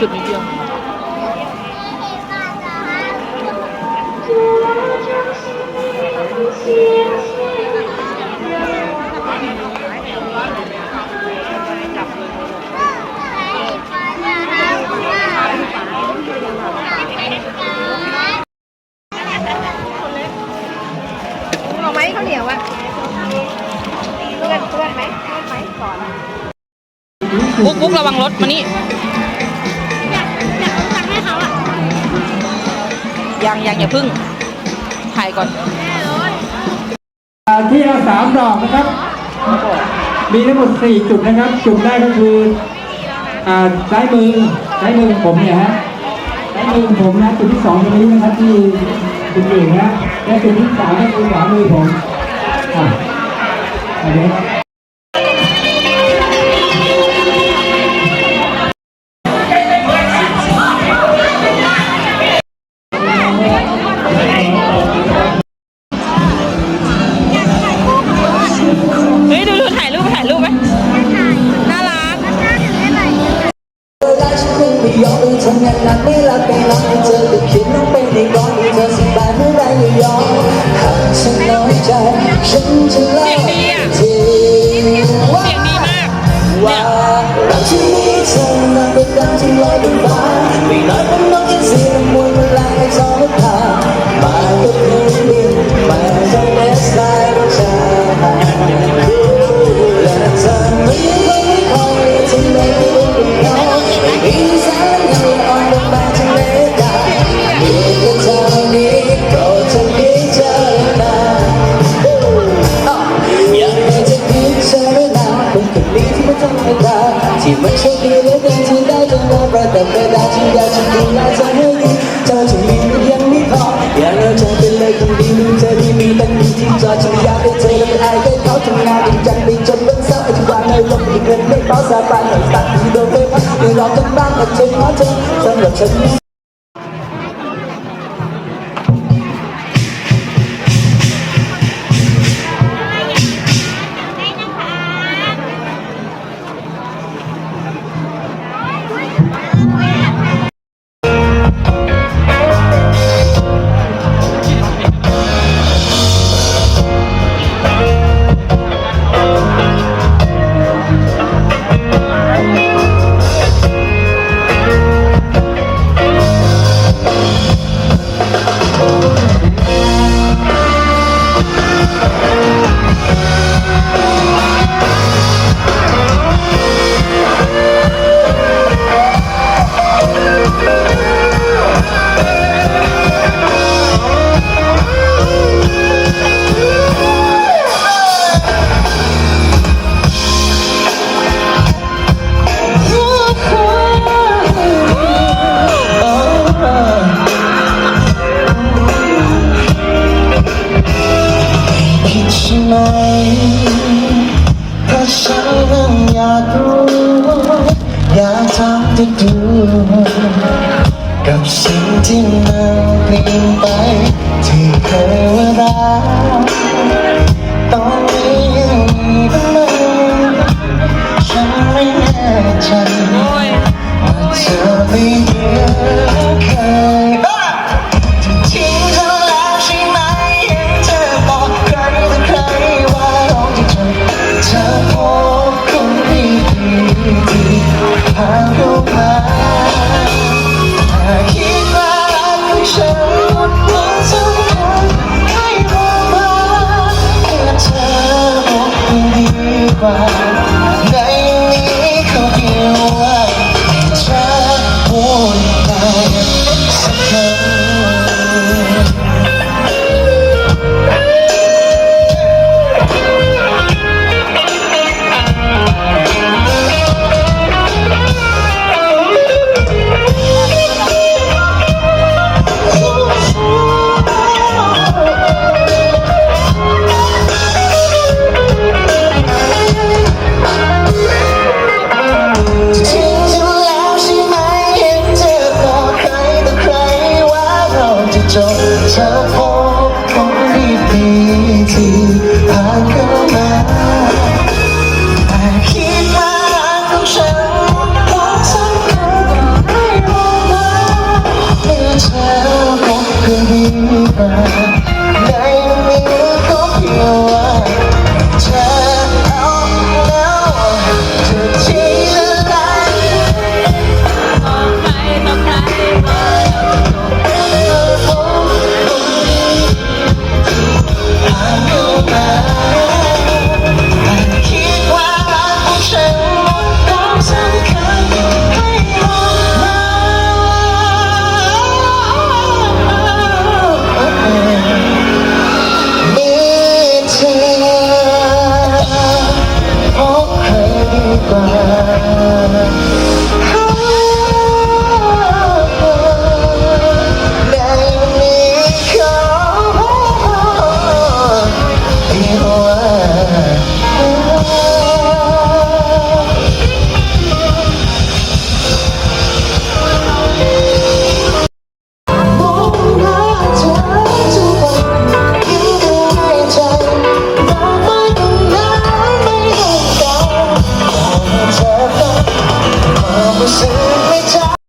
จุดนิดเดียวเอาไหมข้าวเหนียวอะเพื่อนเพื่อนไหมเพื่อนไหมก่อน บุ๊กบุ๊กระวังรถมานี่ ยังยังอย่าพึ่ง ถ่ายก่อนที่ละสามดอกนะครับ มีทั้งหมดสี่จุดนะครับ จุดแรกก็คืออ่าซ้ายมือซ้ายมือผมเนี่ยฮะซ้ายมือผมนะจุดที่สองตรงนี้นะครับที่จุดหนึ่งนะและจุดที่สามก็คือขวามือผมอะอันนี้เเออทำงานหนักไม่หลับไม่นอนให้เธอก็เขียนลงไปในกองให้เธอสบายเมื่อไรก็ยอมหากฉันน้อยใจฉันจะเล่า ที่มันโชคดีเหลือเกินที่ได้เจอเราประดับประดาที่อยากจะดูแลเธอให้ดีเธอจะมีมันยังไม่พออยากให้เธอเป็นเลยคนดีมีเธอที่มีตั้งดีที่จอฉันอยากให้เธอและไม่อายให้เขาทำงานจริงจังไปจนวันเสาร์อาทิตย์วันเลยลงอีกเงินไม่เป้าสาบานหนังตัดที่โดนไปพักไม่รอกันบ้างแต่เธอขอเธอสำหรับฉัน ช่ไหมเพราะฉันนั้นอยากรู้อยากทำให้ดูกับสิ่งที่มันเปลี่ยนไปที่เคยว่ารักตอนนี้ยังมีบ้างไหมฉันไม่แน่ใจ มาหากคิดว่ารักของฉันหมดหวังสำคัญให้เรามาแค่เธอบอกดีกว่า